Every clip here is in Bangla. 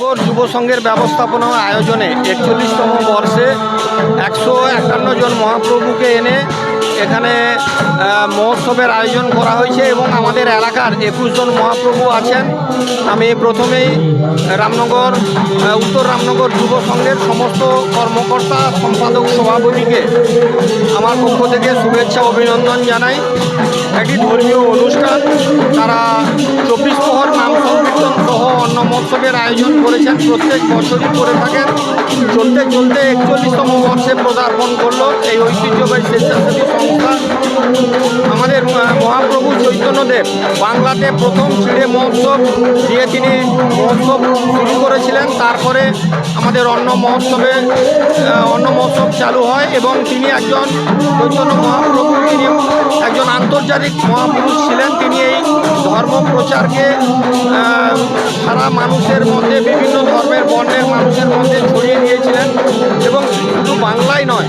নগর যুব সংঘের ব্যবস্থাপনা আয়োজনে একচল্লিশতম বর্ষে একশো একান্ন জন মহাপ্রভুকে এনে এখানে মহোৎসবের আয়োজন করা হয়েছে এবং আমাদের এলাকার একুশ জন মহাপ্রভু আছেন। আমি প্রথমেই রামনগর উত্তর রামনগর যুব সংঘের সমস্ত কর্মকর্তা, সম্পাদক, সভাপতিকে আমার পক্ষ থেকে শুভেচ্ছা, অভিনন্দন জানাই। একটি ধর্মীয় অনুষ্ঠান, তারা চব্বিশ প্রহর নাম মহোৎসবের আয়োজন করেছেন প্রত্যেক বছরই করে থাকেন। চলতে চলতে একচল্লিশতম বর্ষে পদার্পণ করল এই ঐতিহ্যবাহী স্বেচ্ছাসেবী সংস্থা। আমাদের মহা- মহাপ্রভু চৈতন্যদেব বাংলাতে প্রথম ছিঁড়ে মহোৎসব দিয়ে তিনি মহোৎসব শুরু করেছিলেন। তারপরে আমাদের অন্য মহোৎসবে অন্য মহোৎসব চালু হয় এবং তিনি একজন চৈতন্য মহাপ্রভু, তিনি একজন আন্তর্জাতিক মহাপুরুষ ছিলেন। তিনি এই ধর্ম প্রচারকে সারা মানুষের মধ্যে, বিভিন্ন ধর্মের বর্ণের মানুষের মধ্যে ছড়িয়ে দিয়েছিলেন। এবং শুধু বাংলায় নয়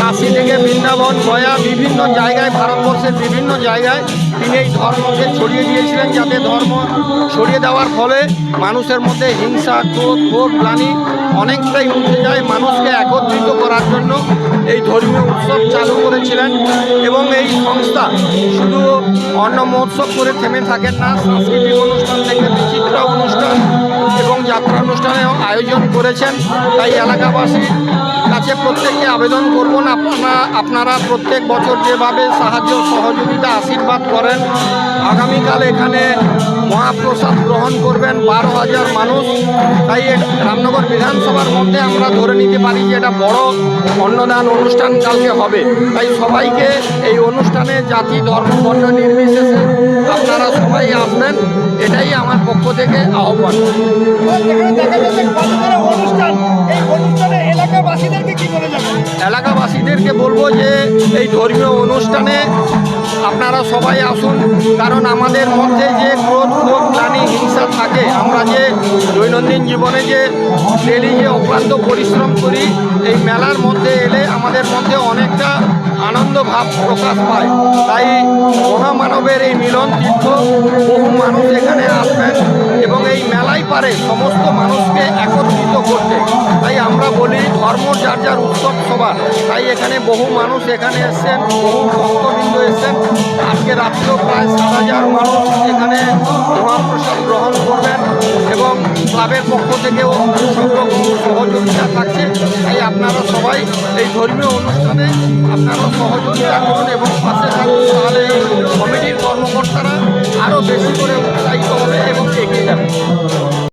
কাশি থেকে বৃন্দাবন, গয়া, বিভিন্ন জায়গায়, ভারতবর্ষের বিভিন্ন জায়গায় তিনি এই ধর্মকে ছড়িয়ে দিয়েছিলেন যাতে ধর্ম ছড়িয়ে দেওয়ার ফলে মানুষের মধ্যে হিংসা, ক্রোধ, ক্ষোভ, গ্লানি অনেকটাই উঠে যায় মানুষকে একত্রিত করার জন্য। এই ধর্মীয় উৎসব চালু করেছিলেন এবং এই সংস্থা শুধু অন্ন মহোৎসব করে থেমে থাকেন না, সাংস্কৃতিক অনুষ্ঠান থেকে বিচিত্র অনুষ্ঠান এবং যাত্রা অনুষ্ঠানেও আয়োজন করেছেন। তাই এলাকাবাসী কাছে প্রত্যেককে আবেদন করবেন আপনারা আপনারা প্রত্যেক বছর যেভাবে সাহায্য সহযোগিতা আশীর্বাদ করেন, আগামীকাল এখানে মহাপ্রসাদ গ্রহণ করবেন বারো হাজার মানুষ। তাই রামনগর বিধানসভার মধ্যে আমরা ধরে নিতে পারি যে এটা বড় অন্নদান অনুষ্ঠান কালকে হবে। তাই সবাইকে এই অনুষ্ঠানে জাতি, ধর্ম, বর্ণ নির্বিশেষে আপনারা সবাই আসবেন। এটাই আমার পক্ষ থেকে আহ্বান। অনুষ্ঠান। যাবে এলাকাবাসীদেরকে বলব যে এই ধর্মীয় অনুষ্ঠানে আপনারা সবাই আসুন, কারণ আমাদের মধ্যে যে ক্রোধ ক্ষোভ গ্লানি হিংসা থাকে, আমরা যে দৈনন্দিন জীবনে যে ডেলি যে অক্লান্ত পরিশ্রম করি, এই মেলার মধ্যে এলে আমাদের মধ্যে অনেকটা আনন্দ ভাব প্রকাশ পায়। তাই মহামানবের এই মিলন তীর্থ, বহু মানুষ এখানে আসবেন এবং এই মেলাই পারে সমস্ত মানুষকে একত্রিত করতে। ধর্ম যার যার উৎসব সবার। তাই এখানে বহু মানুষ এখানে এসছেন, বহু ভক্তবৃন্দ এসছেন। আজকে রাত্রেও প্রায় সাত হাজার মানুষ এখানে মহাপ্রসাদ গ্রহণ করবেন এবং ক্লাবের পক্ষ থেকেও সব সহযোগিতা থাকছে। তাই আপনারা সবাই এই ধর্মীয় অনুষ্ঠানে আপনারা সহযোগিতা করুন এবং পাশে থাকুন, তাহলে কমিটির কর্মকর্তারা আরও বেশি করে উৎসাহিত হবে এবং এগিয়ে যাবে।